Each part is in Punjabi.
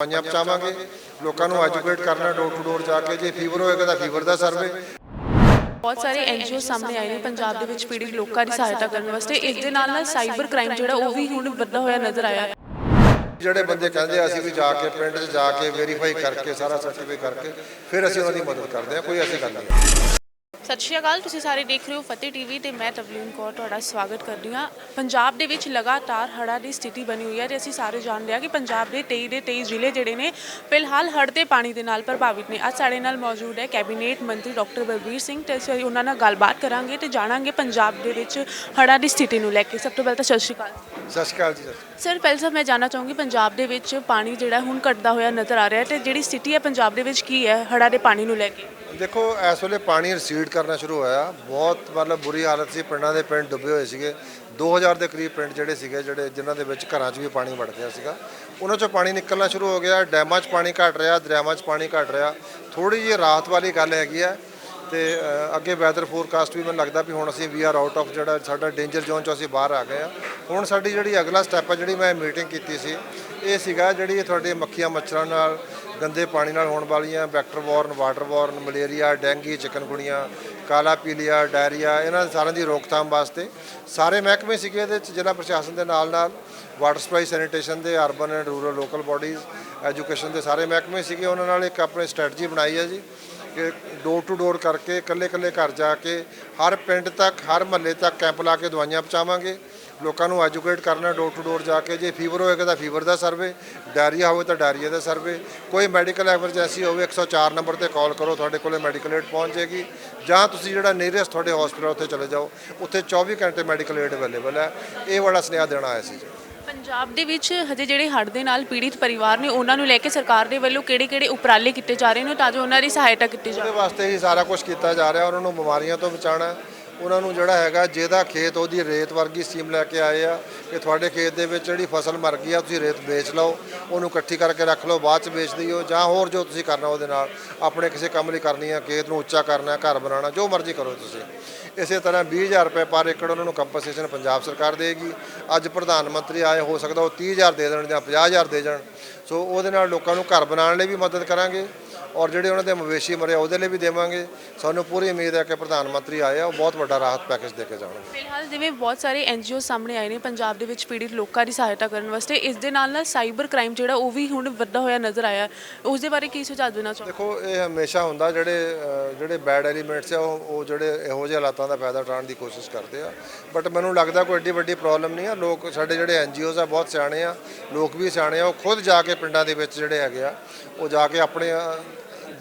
ਦਵਾਈਆਂ ਪਹੁੰਚਾਵਾਂਗੇ ਲੋਕਾਂ ਨੂੰ ਐਜੂਕੇਟ ਕਰਨਾ ਡੋਰ ਟੂ ਡੋਰ ਜਾ ਕੇ। ਜੇ ਫੀਵਰ ਹੋਏਗਾ ਤਾਂ ਫੀਵਰ ਦਾ ਸਰਵੇ ਬਹੁਤ ਸਾਰੇ ਐਨਜੀਓ ਸਾਹਮਣੇ ਆਏ ਨੇ ਪੰਜਾਬ ਦੇ ਵਿੱਚ ਪੀੜਿਤ ਲੋਕਾਂ ਦੀ ਸਹਾਇਤਾ ਕਰਨ ਵਾਸਤੇ। ਇਸ ਦੇ ਨਾਲ ਨਾਲ ਸਾਈਬਰ ਕ੍ਰਾਈਮ ਜਿਹੜਾ ਉਹ ਵੀ ਹੁਣ ਵੱਧਦਾ ਹੋਇਆ ਨਜ਼ਰ ਆਇਆ ਹੈ। ਜਿਹੜੇ ਬੰਦੇ ਕਹਿੰਦੇ ਆ ਅਸੀਂ ਵੀ ਜਾ ਕੇ ਪਿੰਡ 'ਚ ਜਾ ਕੇ ਵੈਰੀਫਾਈ ਕਰਕੇ ਸਾਰਾ ਸਰਟੀਫਾਈ ਕਰਕੇ ਫਿਰ ਅਸੀਂ ਉਹਨਾਂ ਦੀ ਮਦਦ ਕਰਦੇ ਹਾਂ। ਕੋਈ ਐਸੀ ਗੱਲ ਨਹੀਂ। ਸਤਿ ਸ਼੍ਰੀ ਅਕਾਲ ਤੁਸੀਂ ਸਾਰੇ ਦੇਖ ਰਹੇ ਹੋ ਫਤਿਹ ਟੀਵੀ ਤੇ ਮੈਂ ਤਵਲੀਨ ਕੌਰ ਤੁਹਾਡਾ ਸਵਾਗਤ ਕਰਦੀ ਹਾਂ। ਪੰਜਾਬ ਦੇ ਵਿੱਚ ਲਗਾਤਾਰ ਹੜ੍ਹਾਂ ਦੀ ਸਥਿਤੀ ਬਣੀ ਹੋਈ ਹੈ ਤੇ ਅਸੀਂ ਸਾਰੇ ਜਾਣਦੇ ਹਾਂ ਕਿ ਪੰਜਾਬ ਦੇ 23 ਦੇ 23 ਜ਼ਿਲ੍ਹੇ ਜਿਹੜੇ ਨੇ ਫਿਲਹਾਲ ਹੜ੍ਹ ਦੇ ਪਾਣੀ ਦੇ ਨਾਲ ਪ੍ਰਭਾਵਿਤ ਨੇ। ਅੱਜ ਸਾਡੇ ਨਾਲ ਮੌਜੂਦ ਹੈ ਕੈਬਨਿਟ ਮੰਤਰੀ ਡਾਕਟਰ ਬਲਬੀਰ ਸਿੰਘ ਤੇ ਅਸੀਂ ਉਹਨਾਂ ਨਾਲ ਗੱਲਬਾਤ ਕਰਾਂਗੇ ਤੇ ਜਾਣਾਂਗੇ ਪੰਜਾਬ ਦੇ ਵਿੱਚ ਹੜ੍ਹਾਂ ਦੀ ਸਥਿਤੀ ਨੂੰ ਲੈ ਕੇ। ਸਭ ਤੋਂ ਪਹਿਲਾਂ ਤਾਂ ਸਤਿ ਸ਼੍ਰੀ ਅਕਾਲ। ਸਤਿ ਸ਼੍ਰੀ ਅਕਾਲ ਜੀ ਸਰ ਪਹਿਲਾਂ ਤਾਂ ਮੈਂ ਜਾਨਣਾ ਚਾਹੂੰਗੀ ਪੰਜਾਬ ਦੇ ਵਿੱਚ ਪਾਣੀ ਜਿਹੜਾ ਹੁਣ ਘਟਦਾ ਹੋਇਆ ਨਜ਼ਰ ਆ ਰਿਹਾ ਹੈ ਤੇ ਜਿਹੜੀ ਸਥਿਤੀ ਹੈ ਪੰਜਾਬ ਦੇ ਵਿੱਚ ਕੀ ਹੈ ਹੜ੍ਹਾਂ ਦੇ ਪਾਣੀ ਨੂੰ ਲੈ ਕੇ? ਦੇਖੋ, ਇਸ ਵੇਲੇ ਪਾਣੀ ਰਸੀਡ ਕਰਨਾ ਸ਼ੁਰੂ ਹੋਇਆ। ਬਹੁਤ ਮਤਲਬ ਬੁਰੀ ਹਾਲਤ ਸੀ। ਪਿੰਡਾਂ ਦੇ ਪਿੰਡ ਡੁੱਬੇ ਹੋਏ ਸੀਗੇ। 2000 ਦੇ ਕਰੀਬ ਪਿੰਡ ਜਿਹੜੇ ਸੀਗੇ, ਜਿਹੜੇ ਜਿਨ੍ਹਾਂ ਦੇ ਵਿੱਚ ਘਰਾਂ 'ਚ ਵੀ ਪਾਣੀ ਵੜ ਗਿਆ ਸੀਗਾ। ਉਹਨਾਂ 'ਚੋਂ ਪਾਣੀ ਨਿਕਲਣਾ ਸ਼ੁਰੂ ਹੋ ਗਿਆ। ਡੈਮਾਂ 'ਚ ਪਾਣੀ ਘਟ ਰਿਹਾ, ਦਰਿਆਵਾਂ 'ਚ ਪਾਣੀ ਘਟ ਰਿਹਾ। ਥੋੜੀ ਜਿਹੀ ਰਾਹਤ ਵਾਲੀ ਗੱਲ ਹੈਗੀ ਆ। ਤੇ ਅੱਗੇ ਵੈਦਰ ਫੋਰਕਾਸਟ ਵੀ ਮੈਨੂੰ ਲੱਗਦਾ ਵੀ ਹੁਣ ਅਸੀਂ ਵੀ ਆਰ ਆਊਟ ਆਫ ਜਿਹੜਾ ਸਾਡਾ ਡੇਂਜਰ ਜ਼ੋਨ 'ਚੋਂ ਅਸੀਂ ਬਾਹਰ ਆ ਗਏ ਆ। ਹੁਣ ਸਾਡੀ ਜਿਹੜੀ ਅਗਲਾ ਸਟੈਪ ਹੈ ਜਿਹੜੀ ਮੈਂ ਮੀਟਿੰਗ ਕੀਤੀ ਸੀ, ਇਹ ਸੀਗਾ ਜਿਹੜੀ ਤੁਹਾਡੇ ਮੱਖੀਆਂ ਮੱਛਰਾਂ ਨਾਲ, ਗੰਦੇ ਪਾਣੀ ਨਾਲ ਹੋਣ ਵਾਲੀਆਂ Bector borne water borne malaria dengue chikungunya ਕਾਲਾ ਪੀਲੀਆ ਡਾਇਰੀਆ ਇਹਨਾਂ ਸਾਰਿਆਂ ਦੀ ਰੋਕਥਾਮ ਵਾਸਤੇ ਸਾਰੇ ਮਹਿਕਮੇ ਸੀਗੇ ਇਹਦੇ ਵਿੱਚ ਜ਼ਿਲ੍ਹਾ ਪ੍ਰਸ਼ਾਸਨ ਦੇ ਨਾਲ ਨਾਲ ਵਾਟਰ ਸਪਲਾਈ ਸੈਨੀਟੇਸ਼ਨ ਦੇ urban and rural local bodies education ਦੇ ਸਾਰੇ ਮਹਿਕਮੇ ਸੀਗੇ, ਉਹਨਾਂ ਨਾਲ ਇੱਕ ਆਪਣੇ ਸਟ੍ਰੈਟਜੀ ਬਣਾਈ ਹੈ ਜੀ। ਕਿ ਡੋਰ ਟੂ ਡੋਰ ਕਰਕੇ, ਇਕੱਲੇ ਇਕੱਲੇ ਘਰ ਜਾ ਕੇ, ਹਰ ਪਿੰਡ ਤੱਕ, ਹਰ ਮਹੱਲੇ ਤੱਕ ਕੈਂਪ ਲਾ ਕੇ ਦਵਾਈਆਂ ਪਹੁੰਚਾਵਾਂਗੇ। ਲੋਕਾਂ ਨੂੰ ਐਜੂਕੇਟ ਕਰਨਾ ਡੋਰ ਟੂ ਡੋਰ ਜਾ ਕੇ, ਜੇ ਫੀਵਰ ਹੋਏਗਾ ਤਾਂ ਫੀਵਰ ਦਾ ਸਰਵੇ ਡਾਇਰੀਆ ਹੋਵੇ ਤਾਂ ਡਾਇਰੀਆ ਦਾ ਸਰਵੇ ਕੋਈ ਮੈਡੀਕਲ ਐਮਰਜੈਂਸੀ ਹੋਵੇ 104 ਨੰਬਰ ਤੇ ਕਾਲ ਕਰੋ, ਤੁਹਾਡੇ ਕੋਲੇ ਮੈਡੀਕਲ ਏਡ ਪਹੁੰਚ ਜਾਏਗੀ। ਜਾਂ ਤੁਸੀਂ ਜਿਹੜਾ ਨੀਅਰੈਸਟ ਤੁਹਾਡੇ ਹਸਪੀਟਲ ਉੱਥੇ ਚਲੇ ਜਾਓ, ਉੱਥੇ 24 ਘੰਟੇ ਮੈਡੀਕਲ ਏਡ ਅਵੇਲੇਬਲ ਹੈ। ਇਹ ਵਾਲਾ ਸੁਨੇਹਾ ਦੇਣਾ ਆਇਆ ਸੀ ਜੀ। ਪੰਜਾਬ ਦੇ ਵਿੱਚ ਹਜੇ ਜਿਹੜੇ ਹੜ੍ਹ ਦੇ ਨਾਲ ਪੀੜਿਤ ਪਰਿਵਾਰ ਨੇ, ਉਹਨਾਂ ਨੂੰ ਲੈ ਕੇ ਸਰਕਾਰ ਦੇ ਵੱਲੋਂ ਕਿਹੜੇ-ਕਿਹੜੇ ਉਪਰਾਲੇ ਕੀਤੇ ਜਾ ਰਹੇ ਨੇ, ਤਾਂ ਜੋ ਉਹਨਾਂ ਦੀ ਸਹਾਇਤਾ ਕੀਤੀ ਜਾਵੇ? ਵਾਸਤੇ ਹੀ ਸਾਰਾ ਕੁਝ ਕੀਤਾ ਜਾ ਰਿਹਾ, ਉਹਨਾਂ ਨੂੰ ਬਿਮਾਰੀਆਂ ਤੋਂ ਬਚਾਉਣਾ ਉਹਨਾਂ ਨੂੰ ਜਿਹੜਾ ਹੈਗਾ, ਜਿਹਦਾ ਖੇਤ ਉਹਦੀ ਰੇਤ ਵਰਗੀ ਸਕੀਮ ਲੈ ਕੇ ਆਏ ਆ, ਕਿ ਤੁਹਾਡੇ ਖੇਤ ਦੇ ਵਿੱਚ ਜਿਹੜੀ ਫਸਲ ਮਰ ਗਈ ਆ, ਤੁਸੀਂ ਰੇਤ ਵੇਚ ਲਓ, ਉਹਨੂੰ ਇਕੱਠੀ ਕਰਕੇ ਰੱਖ ਲਓ, ਬਾਅਦ ਚ ਵੇਚ ਦਿਓ, ਜਾਂ ਹੋਰ ਜੋ ਤੁਸੀਂ ਕਰਨਾ ਉਹਦੇ ਨਾਲ, ਆਪਣੇ ਕਿਸੇ ਕੰਮ ਲਈ ਕਰਨੀ ਆ, ਖੇਤ ਨੂੰ ਉੱਚਾ ਕਰਨਾ, ਘਰ ਬਣਾਉਣਾ, ਜੋ ਮਰਜ਼ੀ ਕਰੋ ਤੁਸੀਂ। ਇਸੇ ਤਰ੍ਹਾਂ 20000 ਰੁਪਏ ਪਰ ਏਕੜ ਉਹਨਾਂ ਨੂੰ ਕੰਪਨਸੇਸ਼ਨ ਪੰਜਾਬ ਸਰਕਾਰ ਦੇਗੀ ਅੱਜ ਪ੍ਰਧਾਨ ਮੰਤਰੀ ਆਏ, ਹੋ ਸਕਦਾ ਉਹ 30000 ਦੇ ਦੇਣ ਜਾਂ 50000 ਦੇ ਜਾਣ। ਸੋ ਉਹਦੇ ਨਾਲ ਲੋਕਾਂ ਨੂੰ ਘਰ ਬਣਾਉਣ ਲਈ ਵੀ ਮਦਦ ਕਰਾਂਗੇ। ਔਰ ਜਿਹੜੇ ਉਹਨਾਂ ਦੇ ਮਵੇਸ਼ੀ ਮਰੇ ਉਹਦੇ ਲਈ ਵੀ ਦੇਵਾਂਗੇ। ਸਾਨੂੰ ਪੂਰੀ ਉਮੀਦ ਹੈ ਕਿ ਪ੍ਰਧਾਨ ਮੰਤਰੀ ਆਏ ਆ ਉਹ ਬਹੁਤ ਵੱਡਾ ਰਾਹਤ ਪੈਕੇਜ ਦੇ ਕੇ ਜਾਣਗੇ। ਫਿਲਹਾਲ ਜਿਵੇਂ ਬਹੁਤ ਸਾਰੇ ਐਨਜੀਓ ਸਾਹਮਣੇ ਆਏ ਨੇ ਪੰਜਾਬ ਦੇ ਵਿੱਚ ਪੀੜਿਤ ਲੋਕਾਂ ਦੀ ਸਹਾਇਤਾ ਕਰਨ ਵਾਸਤੇ ਇਸ ਦੇ ਨਾਲ ਨਾਲ ਸਾਈਬਰ ਕ੍ਰਾਈਮ ਜਿਹੜਾ ਉਹ ਵੀ ਹੁਣ ਵੱਧਦਾ ਹੋਇਆ ਨਜ਼ਰ ਆਇਆ। ਉਸ ਦੇ ਬਾਰੇ ਕੀ ਸੁਝਾਅ ਦੇਣਾ ਚਾਹੋ ਦੇਖੋ ਇਹ ਹਮੇਸ਼ਾ ਹੁੰਦਾ ਜਿਹੜੇ ਜਿਹੜੇ ਬੈਡ ਐਲੀਮੈਂਟਸ ਆ ਉਹ ਉਹ ਜਿਹੜੇ ਇਹੋ ਜਿਹੇ ਹਾਲਾਤਾਂ ਦਾ ਫਾਇਦਾ ਉਠਾਉਣ ਦੀ ਕੋਸ਼ਿਸ਼ ਕਰਦੇ ਆ। ਬਟ ਮੈਨੂੰ ਲੱਗਦਾ ਕੋਈ ਏਡੀ ਵੱਡੀ ਪ੍ਰੋਬਲਮ ਨਹੀਂ ਆ। ਲੋਕ ਸਾਡੇ ਜਿਹੜੇ ਐਨਜੀਓਜ਼ ਆ ਬਹੁਤ ਸਿਆਣੇ ਆ। ਲੋਕ ਵੀ ਸਿਆਣੇ ਆ। ਉਹ ਖੁਦ ਜਾ ਕੇ ਪਿੰਡਾਂ ਦੇ ਵਿੱਚ ਜਿਹੜੇ ਹੈਗੇ ਆ ਉਹ ਜਾ ਕੇ ਆਪਣੇ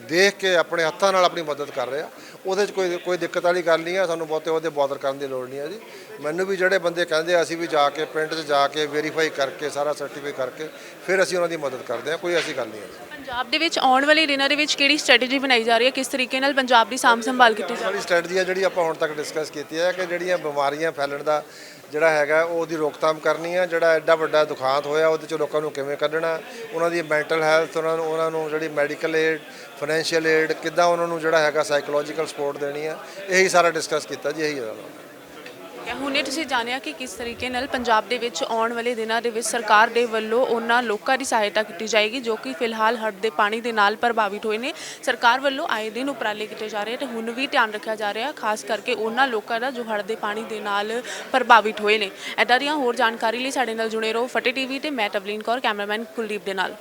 ਦੇਖ ਕੇ ਆਪਣੇ ਹੱਥਾਂ ਨਾਲ ਆਪਣੀ ਮਦਦ ਕਰ ਰਹੇ ਆ। ਉਹਦੇ 'ਚ ਕੋਈ ਕੋਈ ਦਿੱਕਤ ਵਾਲੀ ਗੱਲ ਨਹੀਂ ਆ ਸਾਨੂੰ ਬਹੁਤੇ ਉਹਦੇ ਬਾਦਰ ਕਰਨ ਦੀ ਲੋੜ ਨਹੀਂ ਆ ਜੀ। ਮੈਨੂੰ ਵੀ ਜਿਹੜੇ ਬੰਦੇ ਕਹਿੰਦੇ ਆ, ਅਸੀਂ ਵੀ ਜਾ ਕੇ ਪਿੰਡ 'ਚ ਜਾ ਕੇ ਵੈਰੀਫਾਈ ਕਰਕੇ ਸਾਰਾ ਸਰਟੀਫਾਈ ਕਰਕੇ ਫਿਰ ਅਸੀਂ ਉਹਨਾਂ ਦੀ ਮਦਦ ਕਰਦੇ ਆ ਕੋਈ ਐਸੀ ਗੱਲ ਨਹੀਂ ਹੈ ਜੀ। ਪੰਜਾਬ ਦੇ ਵਿੱਚ ਆਉਣ ਵਾਲੇ ਦਿਨਾਂ ਦੇ ਵਿੱਚ ਕਿਹੜੀ ਸਟ੍ਰੈਟਜੀ ਬਣਾਈ ਜਾ ਰਹੀ ਹੈ? ਕਿਸ ਤਰੀਕੇ ਨਾਲ ਪੰਜਾਬ ਦੀ ਸਾਂਭ ਸੰਭਾਲ ਕੀਤੀ ਜਾ ਸਾਡੀ ਸਟ੍ਰੈਟਜੀ ਹੈ ਜਿਹੜੀ ਆਪਾਂ ਹੁਣ ਤੱਕ ਡਿਸਕਸ ਕੀਤੀ ਹੈ ਕਿ ਜਿਹੜੀਆਂ ਬਿਮਾਰੀਆਂ ਫੈਲਣ ਦਾ ਜਿਹੜਾ ਹੈਗਾ ਉਹਦੀ ਰੋਕਥਾਮ ਕਰਨੀ ਹੈ ਜਿਹੜਾ ਐਡਾ ਵੱਡਾ ਦੁਖਾਂਤ ਹੋਇਆ ਉਹਦੇ ਚ ਲੋਕਾਂ ਨੂੰ ਕਿਵੇਂ ਕੱਢਣਾ? ਉਹਨਾਂ ਦੀ ਮੈਂਟਲ ਹੈਲਥ ਉਹਨਾਂ ਨੂੰ ਉਹਨਾਂ ਨੂੰ ਜਿਹੜੀ ਮੈਡੀਕਲ ਏਡ ਫਾਈਨੈਂਸ਼ੀਅਲ ਏਡ ਕਿੱਦਾਂ ਉਹਨਾਂ ਨੂੰ ਜਿਹੜਾ ਹੈਗਾ ਸਾਈਕੋਲੋਜੀਕਲ ਸਪੋਰਟ ਦੇਣੀ ਹੈ ਇਹੀ ਸਾਰਾ ਡਿਸਕਸ ਕੀਤਾ ਜੀ, ਇਹੀ ਹੈ ਹੁਣੇ ਤੁਸੀਂ ਜਾਣਿਆ ਕਿ ਕਿਸ ਤਰੀਕੇ ਨਾਲ ਪੰਜਾਬ ਦੇ ਵਿੱਚ ਆਉਣ ਵਾਲੇ ਦਿਨਾਂ ਦੇ ਵਿੱਚ ਸਰਕਾਰ ਦੇ ਵੱਲੋਂ ਉਹਨਾਂ ਲੋਕਾਂ ਦੀ ਸਹਾਇਤਾ ਕੀਤੀ ਜਾਏਗੀ, ਜੋ ਕਿ ਫਿਲਹਾਲ ਹੜ੍ਹ ਦੇ ਪਾਣੀ ਦੇ ਨਾਲ ਪ੍ਰਭਾਵਿਤ ਹੋਏ ਨੇ। ਸਰਕਾਰ ਵੱਲੋਂ ਆਏ ਦਿਨ ਉਪਰਾਲੇ ਕੀਤੇ ਜਾ ਰਹੇ ਤੇ ਹੁਣ ਵੀ ਧਿਆਨ ਰੱਖਿਆ ਜਾ ਰਿਹਾ, ਖਾਸ ਕਰਕੇ ਉਹਨਾਂ ਲੋਕਾਂ ਦਾ ਜੋ ਹੜ੍ਹ ਦੇ ਪਾਣੀ ਦੇ ਨਾਲ ਪ੍ਰਭਾਵਿਤ ਹੋਏ ਨੇ। ਐਦਾਂ ਦੀਆਂ ਹੋਰ ਜਾਣਕਾਰੀ ਲਈ ਸਾਡੇ ਨਾਲ ਜੁੜੇ ਰਹੋ ਫਤਿਹ ਟੀਵੀ ਤੇ ਮੈਂ ਤਵਲੀਨ ਕੌਰ, ਕੈਮਰਾਮੈਨ ਕੁਲਦੀਪ ਦੇ ਨਾਲ।